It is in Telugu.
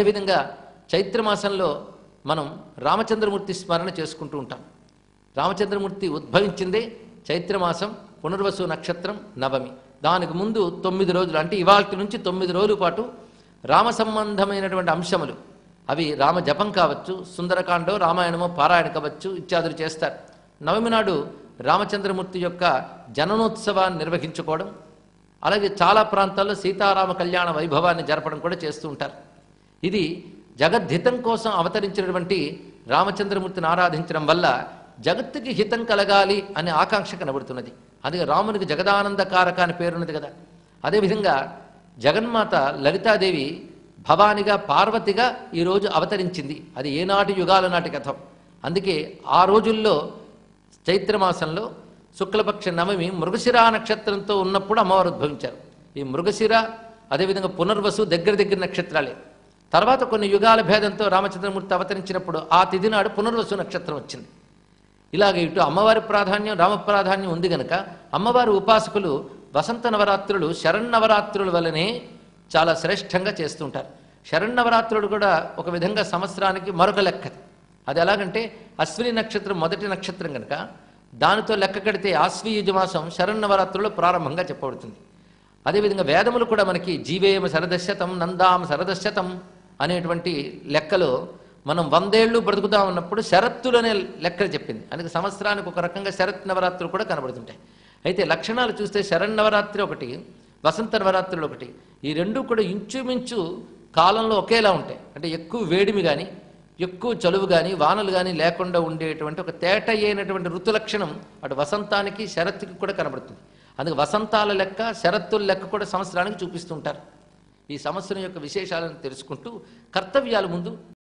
అదేవిధంగా చైత్రమాసంలో మనం రామచంద్రమూర్తి స్మరణ చేసుకుంటూ ఉంటాం. రామచంద్రమూర్తి ఉద్భవించిందే చైత్రమాసం పునర్వసు నక్షత్రం నవమి. దానికి ముందు తొమ్మిది రోజులు అంటే ఇవాళ నుంచి తొమ్మిది రోజుల పాటు రామ సంబంధమైనటువంటి అంశములు. అవి రామ జపం కావచ్చు సుందరకాండో రామాయణమో పారాయణ కావచ్చు ఇత్యాదులు చేస్తారు. నవమి నాడు రామచంద్రమూర్తి యొక్క జననోత్సవాన్ని నిర్వహించుకోవడం అలాగే చాలా ప్రాంతాల్లో సీతారామ కళ్యాణ వైభవాన్ని జరపడం కూడా చేస్తూ ఉంటారు. ఇది జగద్హితం కోసం అవతరించినటువంటి రామచంద్రమూర్తిని ఆరాధించడం వల్ల జగత్తుకి హితం కలగాలి అనే ఆకాంక్ష కనబడుతున్నది. అది రామునికి జగదానందకారక అని పేరున్నది కదా. అదేవిధంగా జగన్మాత లలితాదేవి భవానిగా పార్వతిగా ఈరోజు అవతరించింది. అది ఏనాటి యుగాల నాటి కథం. అందుకే ఆ రోజుల్లో చైత్రమాసంలో శుక్లపక్ష నవమి మృగశిర నక్షత్రంతో ఉన్నప్పుడు అమ్మవారు ఉద్భవించారు. ఈ మృగశిర అదేవిధంగా పునర్వసు దగ్గర దగ్గర నక్షత్రాలే. తర్వాత కొన్ని యుగాల భేదంతో రామచంద్రమూర్తి అవతరించినప్పుడు ఆ తిథి నాడు పునర్వసు నక్షత్రం వచ్చింది. ఇలాగ ఇటు అమ్మవారి ప్రాధాన్యం రామ ప్రాధాన్యం ఉంది గనక అమ్మవారి ఉపాసకులు వసంత నవరాత్రులు శరన్నవరాత్రుల వలనే చాలా శ్రేష్టంగా చేస్తుంటారు శరన్నవరాత్రులు కూడా ఒక విధంగా సంవత్సరానికి మరొక లెక్క. అది ఎలాగంటే అశ్విని నక్షత్రం మొదటి నక్షత్రం కనుక దానితో లెక్క కడితే ఆశ్వీయుజమాసం శరన్నవరాత్రులు ప్రారంభంగా చెప్పబడుతుంది. అదేవిధంగా వేదములు కూడా మనకి జీవేమ శరదశతం నందాం శరదశతం అనేటువంటి లెక్కలో మనం వందేళ్ళు బ్రతుకుతా ఉన్నప్పుడు శరత్తులు అనే లెక్క చెప్పింది. అందుకే సంవత్సరానికి ఒక రకంగా శరత్ నవరాత్రులు కూడా కనబడుతుంటాయి. అయితే లక్షణాలు చూస్తే శరన్నవరాత్రి ఒకటి వసంత నవరాత్రులు ఒకటి. ఈ రెండు కూడా ఇంచుమించు కాలంలో ఒకేలా ఉంటాయి. అంటే ఎక్కువ వేడిమి కానీ ఎక్కువ చలువు కానీ వానలు కానీ లేకుండా ఉండేటువంటి ఒక తేట అయినటువంటి ఋతు లక్షణం అటు వసంతానికి శరత్తుకి కూడా కనబడుతుంది. అందుకే వసంతాల లెక్క శరత్తుల లెక్క కూడా సంవత్సరానికి చూపిస్తుంటారు. ఈ సంవత్సరం యొక్క విశేషాలను తెలుసుకుంటూ కర్తవ్యాలు ముందు